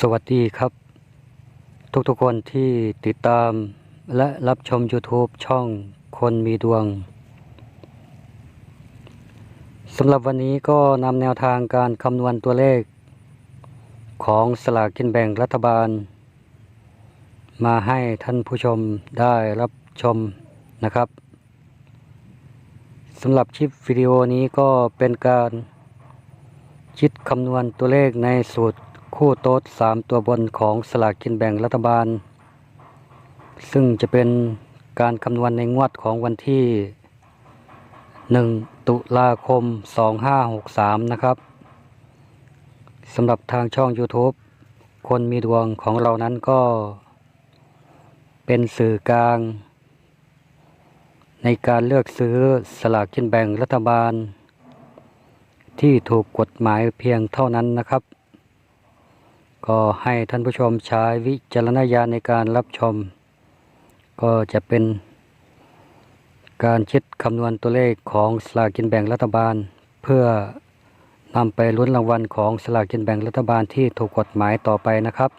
สวัสดีครับ ทุกๆคนที่ติดตามและรับชม YouTube ช่องคนมีดวงสำหรับวันนี้ก็นำแนวทางการคำนวณตัวเลข ของสลากกินแบ่งรัฐบาล มาให้ท่านผู้ชมได้รับชมนะครับสำหรับคลิปวิดีโอนี้ก็เป็นการคิดคำนวณตัวเลขในสูตร คู่โต๊ด3ตัวบนของสลากกินแบ่งรัฐบาล ซึ่งจะเป็นการคำนวณในงวดของวันที่ 1 ตุลาคม 2563 นะครับสำหรับทางช่อง YouTube คนมีดวงของเรานั้นก็ เป็นสื่อกลาง ในการเลือกซื้อสลากกินแบ่งรัฐบาล ที่ถูกกฎหมายเพียงเท่านั้นนะครับ ก็ให้ท่านผู้ชมใช้วิจารณญาณในการรับชม ก็จะเป็นการคิดคำนวณตัวเลขของสลากกินแบ่งรัฐบาล เพื่อนำไปลุ้นรางวัลของสลากกินแบ่งรัฐบาลที่ถูกกฎหมายต่อไปนะครับ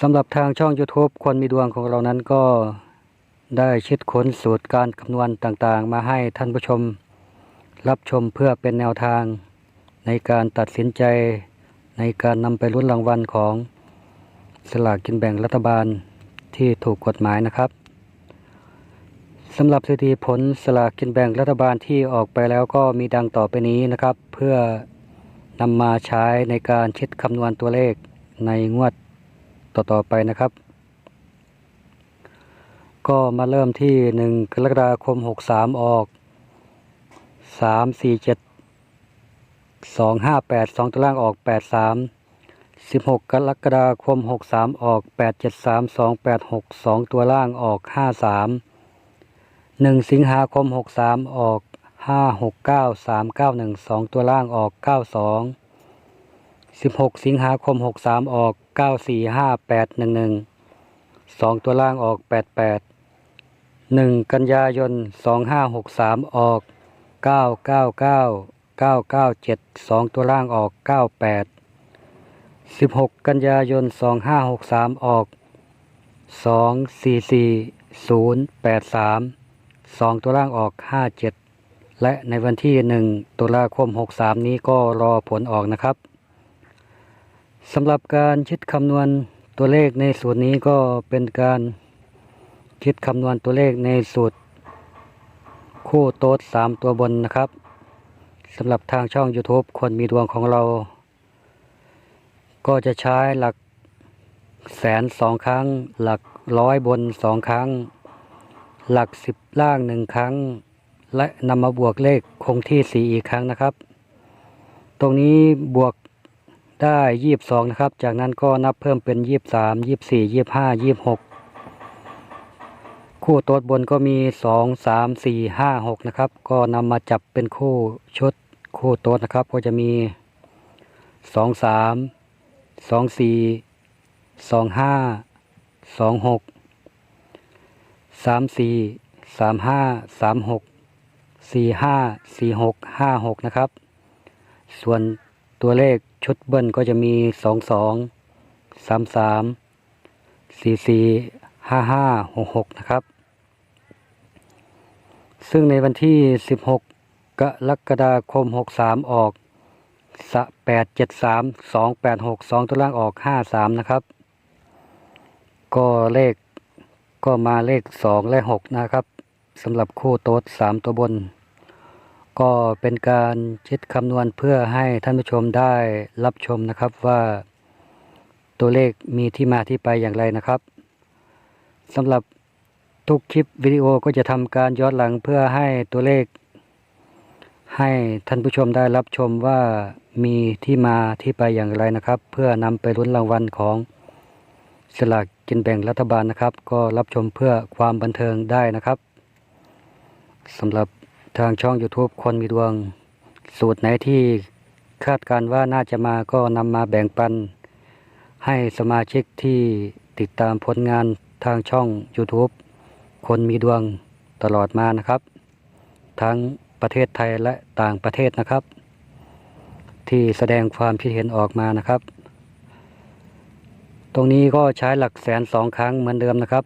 สำหรับทางช่อง YouTube คนมีดวงของเรานั้นก็ได้คิดค้นสูตรการคำนวณต่างๆ มาให้ท่านผู้ชม รับชมเพื่อเป็นแนวทางในการตัดสินใจ ในการนำไปลุ้นรางวัลของสลากกินแบ่งรัฐบาลที่ถูกกฎหมายนะครับสำหรับสถิติผลสลากกินแบ่งรัฐบาลที่ออกไปแล้วก็มีดังต่อไปนี้นะครับ เพื่อนำมาใช้ในการคิดคำนวณตัวเลขในงวดต่อๆไปนะครับ ก็มาเริ่มที่ 1 กรกฎาคม 63 ออกสาม สองห้าแปดสองตัวล่างออกแปดสามสิบหกกรกฎาคมหกสามออกแปดเจ็ดสามสองแปดหกสองตัวล่างออกห้าสามหนึ่งสิงหาคมหกสามออกห้าหกเก้าสามเก้าหนึ่งสองตัวล่างออกเก้าสองสิบหกสิงหาคมหกสามออกเก้าสี่ห้าแปดหนึ่งหนึ่งสองตัวล่างออกแปดแปดหนึ่งกันยายนสองห้าหกสามออกเก้าเก้าเก้า เก้าเก้าเจ็ดสองตัวล่างออกเก้าแปดสิบหกกันยายนสองห้าหกสามออกสองสี่สี่ศูนย์แปดสามสองตัวล่างออกห้าเจ็ดและในวันที่หนึ่งตุลาคมหกสามนี้ก็รอผลออกนะครับสำหรับการคิดคำนวณตัวเลขในสูตรนี้ก็เป็นการคิดคำนวณตัวเลขในสูตรคู่โต๊ดสามตัวบนนะครับ สำหรับทางช่อง YouTube คนมีดวงของเรา ก็จะใช้หลักแสนสองครั้ง หลักร้อยบนสองครั้ง หลักสิบล่างหนึ่งครั้ง และนำมาบวกเลขคงที่สี่อีกครั้งนะครับ ตรงนี้บวกได้ยี่บสองนะครับ จากนั้นก็นับเพิ่มเป็นยี่บสามยี่บสี่ยี่บห้ายี่บหกคู่โต๊ดบนก็มีสองสามสี่ห้าหกนะครับ ก็นำมาจับเป็นคู่ชุด คู่โต๊ดนะครับก็จะมีสองสามสองสี่สองห้าสองหกสามสี่สามห้าสามหกสี่ห้าสี่หกห้าหกนะครับ ส่วนตัวเลขชุดเบิ้ลก็จะมีสองสองสามสามสี่สี่ห้าห้าหกหกนะครับ ซึ่งในวันที่16ก กรกฎาคม 63 ออกสะ873 286 2 ตัวล่างออก 53 นะครับ ก็เลขก็มาเลข 2 และ 6 นะครับสำหรับคู่โต๊ด 3 ตัวบน ก็เป็นการคิดคำนวณเพื่อให้ท่านผู้ชมได้รับชมนะครับว่าตัวเลขมีที่มาที่ไปอย่างไรนะครับสำหรับทุกคลิปวิดีโอก็จะทำการย้อนหลังเพื่อให้ตัวเลข ให้ท่านผู้ชมได้รับชมว่ามีที่มาที่ไปอย่างไรนะครับ เพื่อนำไปลุ้นรางวัลของสลากกินแบ่งรัฐบาลนะครับ ก็รับชมเพื่อความบันเทิงได้นะครับสำหรับทางช่อง YouTube คนมีดวง สูตรไหนที่คาดการณ์ว่าน่าจะมาก็นำมาแบ่งปัน ให้สมาชิกที่ติดตามผลงานทางช่อง YouTube คนมีดวงตลอดมานะครับ ทั้ง ประเทศไทยและต่างประเทศนะครับ ที่แสดงความคิดเห็นออกมานะครับ ตรงนี้ก็ใช้หลักแสนสองครั้งเหมือนเดิมนะครับ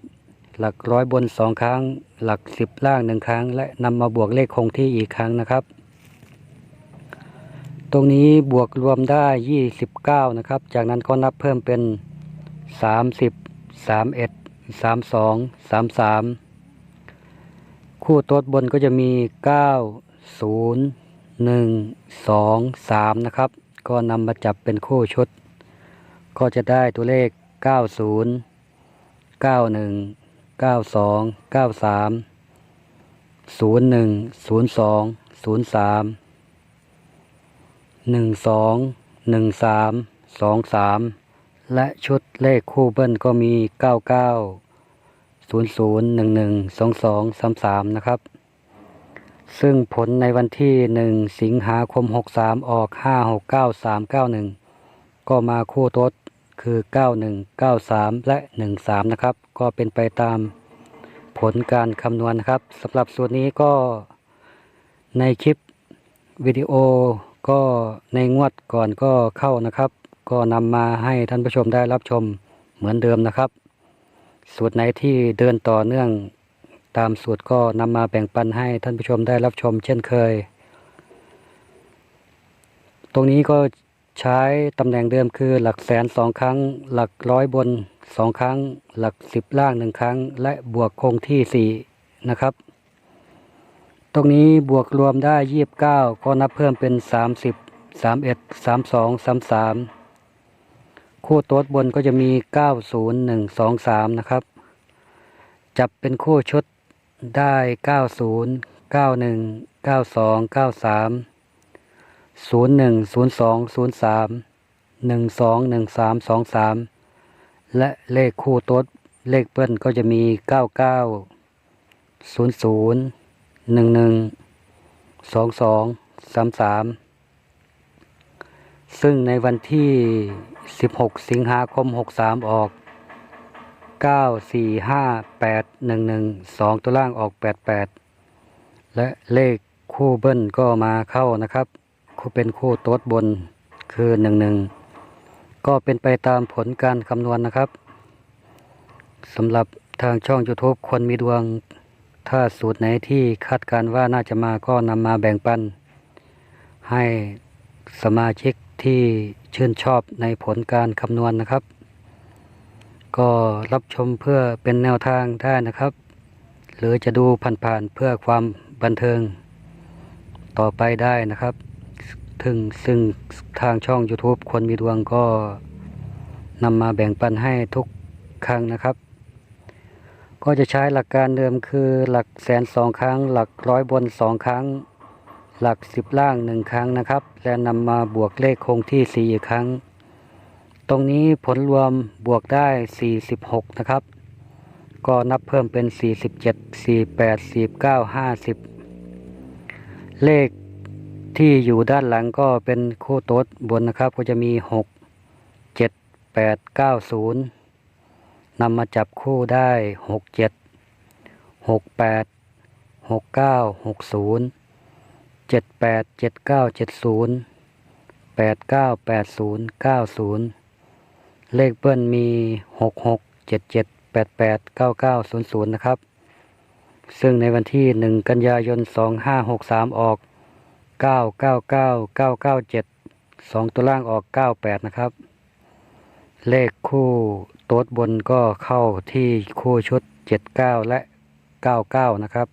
หลักร้อยบนสองครั้ง หลักสิบล่างหนึ่งครั้ง และนำมาบวกเลขคงที่อีกครั้งนะครับ ตรงนี้บวกรวมได้ 29 นะครับ จากนั้นก็นับเพิ่มเป็น 30 31 32 33 คู่โต๊ดบนก็จะมีเก้าศูนย์หนึ่งสองสามนะครับ ก็นำมาจับเป็นคู่ชุด ก็จะได้ตัวเลข 90 91 92 93 01 02 03 12 13 23 และชุดเลขคู่เบิ้ลก็มี 99 00 11 22 33 นะครับ ซึ่งผลในวันที่ 1 สิงหาคม 63 ออก 569 391 ก็มาคู่โต๊ดคือ 91 93 และ 13 นะครับ ก็เป็นไปตามผลการคำนวณนะครับสำหรับส่วนนี้ก็ในคลิปวิดีโอก็ในงวดก่อนก็เข้านะครับ ก็นำมาให้ท่านผู้ชมได้รับชมเหมือนเดิมนะครับ สูตรไหนที่เดินต่อเนื่องตามสูตรก็นำมาแบ่งปันให้ท่านผู้ชมได้รับชมเช่นเคย ตรงนี้ก็ใช้ตำแหน่งเดิมคือหลักแสนสองครั้ง หลักร้อยบนสองครั้ง หลักสิบล่างหนึ่งครั้ง และบวกคงที่สี่นะครับ ตรงนี้บวกรวมได้ยี่บเก้าก็นับเพิ่มเป็นสามสิบสามเอ็ดสามสองสามสามคู่โต๊ดบนก็จะมีเก้าศูน คู่โต๊ดบนก็จะมี 90123 นะครับ จับเป็นคู่ชุดได้ 90 91 92 93 01 02 03 12 13 23 และเลขคู่โต๊ดเลขเปิ้ลก็จะมี 99 00 11 22 33 ซึ่งในวันที่ สิบหกสิงหาคมหกสามออกเก้าสี่ห้าแปดหนึ่งหนึ่งสองตัวล่างออกแปดแปดและเลขคู่เบิ้ลก็มาเข้านะครับคู่เป็นคู่โต๊ดบนคือหนึ่งหนึ่งก็เป็นไปตามผลการคำนวณนะครับสำหรับทางช่อง YouTube คนมีดวง ถ้าสูตรไหนที่คาดการณ์ว่าน่าจะมาก็นำมาแบ่งปัน ให้สมาชิกที่ ชื่นชอบในผลการคำนวณนะครับ ก็รับชมเพื่อเป็นแนวทางได้นะครับ หรือจะดูผ่านๆเพื่อความบันเทิง ต่อไปได้นะครับถึงซึ่งทางช่อง YouTube คนมีดวงก็นำมาแบ่งปันให้ทุกครั้งนะครับ ก็จะใช้หลักการเดิมคือหลักแสนสองครั้ง หลักร้อยบนสองครั้ง หลักสิบล่างหนึ่งครั้งนะครับ และนำมาบวกเลขคงที่สี่อีกครั้ง ตรงนี้ผลรวมบวกได้ 46 นะครับ ก็นับเพิ่มเป็น 47 48 49 50 เลขที่อยู่ด้านหลังก็เป็นคู่โต๊ดบนนะครับ ก็จะมี 6 7 8 9 0นำมาจับคู่ได้ 6 7 6 8 6 9 6 0 เจ็ดแปดเจ็ดเก้าเจ็ดศูนย์แปดเก้าแปดศูนย์เก้าศูนย์เลขเบิ้ลมีหกหกเจ็ดเจ็ดแปดแปดเก้าเก้าศูนย์ศูนย์นะครับ ซึ่งในวันที่หนึ่งกันยายนสองห้าหกสามออกเก้าเก้าเก้าเก้าเก้าเจ็ดสองตัวล่างออกเก้าแปดนะครับ เลขคู่โต๊ดบนก็เข้าที่คู่ชุดเจ็ดเก้าและเก้าเก้านะครับ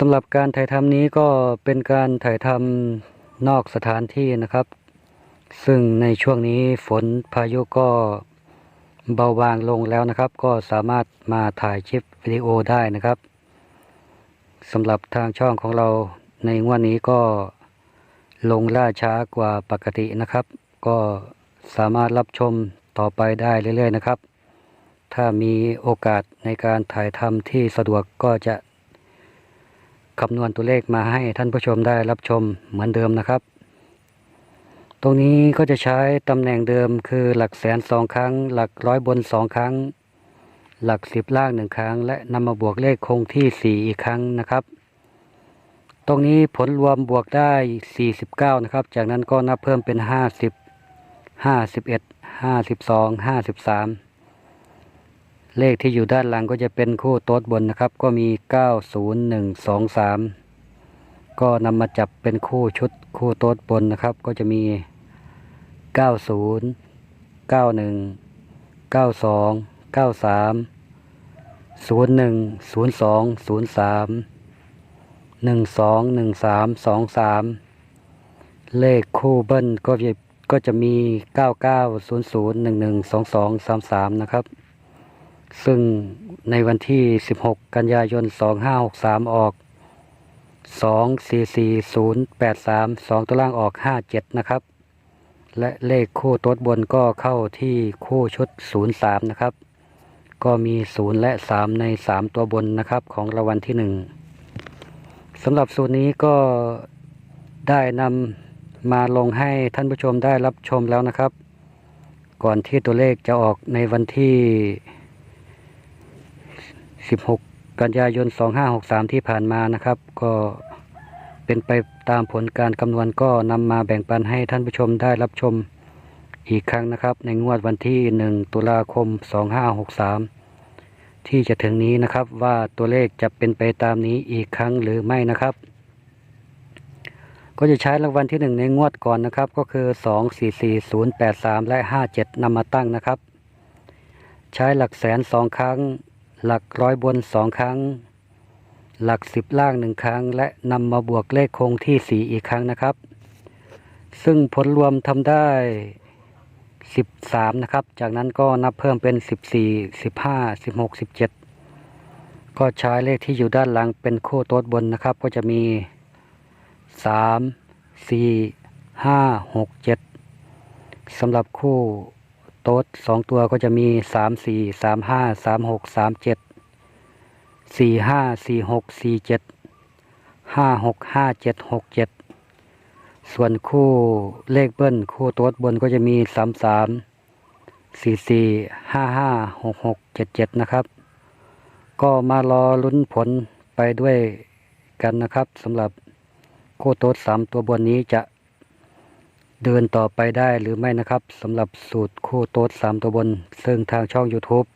สำหรับการถ่ายทำนี้ก็เป็นการถ่ายทำนอกสถานที่นะครับ ซึ่งในช่วงนี้ฝนพายุก็เบาบางลงแล้วนะครับ ก็สามารถมาถ่ายคลิปวิดีโอได้นะครับสำหรับทางช่องของเราในงวดนี้ก็ลงล่าช้ากว่าปกตินะครับ ก็สามารถรับชมต่อไปได้เรื่อยๆนะครับ ถ้ามีโอกาสในการถ่ายทำที่สะดวกก็จะ คำนวณตัวเลขมาให้ท่านผู้ชมได้รับชมเหมือนเดิมนะครับ ตรงนี้ก็จะใช้ตำแหน่งเดิมคือหลักแสนสองครั้ง หลักร้อยบนสองครั้ง หลักสิบล่างหนึ่งครั้ง และนำมาบวกเลขคงที่สี่อีกครั้งนะครับ ตรงนี้ผลรวมบวกได้ 49 นะครับ จากนั้นก็นับเพิ่มเป็น 50 51 52 53 เลขที่อยู่ด้านหลังก็จะเป็นคู่โต๊ดบนนะครับ ก็มี 90123 ก็นำมาจับเป็นคู่ชุดคู่โต๊ดบนนะครับ ก็จะมี 90 91 92 93 01 02 03 12 13 23 เลขคู่เบิ้ลก็จะก็จะมี 99 00 11 22 33 นะครับ ซึ่งในวันที่ 16 กันยายน 2563 ออก 244083 2 ตัวล่างออก 57 นะครับ และเลขคู่โต๊ดบนก็เข้าที่คู่ชุด 03 นะครับ ก็มี 0 และ 3 ใน 3 ตัวบนนะครับของรางวัลที่ 1 สำหรับสูตรนี้ก็ได้นำมาลงให้ท่านผู้ชมได้รับชมแล้วนะครับ ก่อนที่ตัวเลขจะออกในวันที่ 16 กันยายน 2563 ที่ผ่านมานะครับ ก็เป็นไปตามผลการคำนวณก็นำมาแบ่งปันให้ท่านผู้ชมได้รับชมอีกครั้งนะครับ ในงวดวันที่ 1 ตุลาคม 2563 ที่จะถึงนี้นะครับว่าตัวเลขจะเป็นไปตามนี้อีกครั้งหรือไม่นะครับ ก็จะใช้รางวัลที่ 1 ในงวดก่อนนะครับ ก็คือ 2 4 4 0 8 3 และ 57นำมาตั้งนะครับ ใช้หลักแสนสองครั้ง หลักร้อยบนสองครั้ง หลักสิบล่างหนึ่งครั้ง และนำมาบวกเลขคงที่สี่อีกครั้งนะครับ ซึ่งผลรวมทำได้สิบสามนะครับ จากนั้นก็นับเพิ่มเป็นสิบสี่สิบห้าสิบหกสิบเจ็ดก็ใช้เลขที่อยู่ด้านหลังเป็นคู่โต๊ดบนนะครับ ก็จะมีสามสี่ห้าหกเจ็ดสำหรับคู่ โต๊ดสองตัวก็จะมีสามสี่สามห้าสามหกสามเจ็ดสี่ห้าสี่หกสี่เจ็ดห้าหกห้าเจ็ดหกเจ็ดส่วนคู่เลขเบิ้ลคู่โต๊ดบนก็จะมีสามสามสี่สี่ห้าห้าหกหกเจ็ดเจ็ดนะครับ ก็มารอลุ้นผลไปด้วยกันนะครับสำหรับคู่โต๊ดสามตัวบนนี้จะ เดินต่อไปได้หรือไม่นะครับสำหรับสูตรคู่โต๊ดสามตัวบน ซึ่งทางช่อง YouTube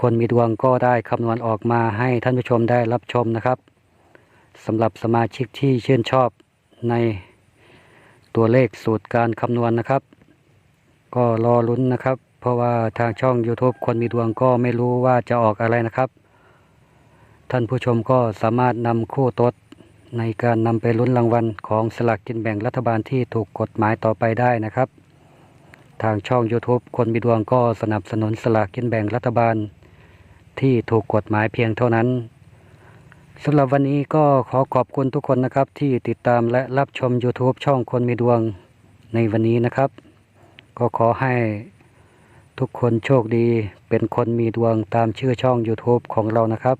คนมีดวงก็ได้คำนวณออกมาให้ท่านผู้ชมได้รับชมนะครับสำหรับสมาชิกที่ชื่นชอบในตัวเลขสูตรการคำนวณนะครับ ก็รอลุ้นนะครับ เพราะว่าทางช่อง YouTube คนมีดวงก็ไม่รู้ว่าจะออกอะไรนะครับ ท่านผู้ชมก็สามารถนำคู่โต๊ด ในการนำไปลุ้นรางวัลของสลากกินแบ่งรัฐบาลที่ถูกกฎหมายต่อไปได้นะครับ ทางช่อง YouTube คนมีดวงก็สนับสนุนสลากกินแบ่งรัฐบาล ที่ถูกกฎหมายเพียงเท่านั้นสำหรับวันนี้ก็ขอขอบคุณทุกคนนะครับ ที่ติดตามและรับชม YouTube ช่องคนมีดวงในวันนี้นะครับ ก็ขอให้ทุกคนโชคดีเป็นคนมีดวงตามชื่อช่อง YouTube ของเรานะครับ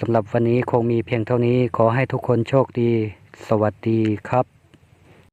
สำหรับวันนี้คงมีเพียงเท่านี้ขอให้ทุกคนโชคดี สวัสดีครับ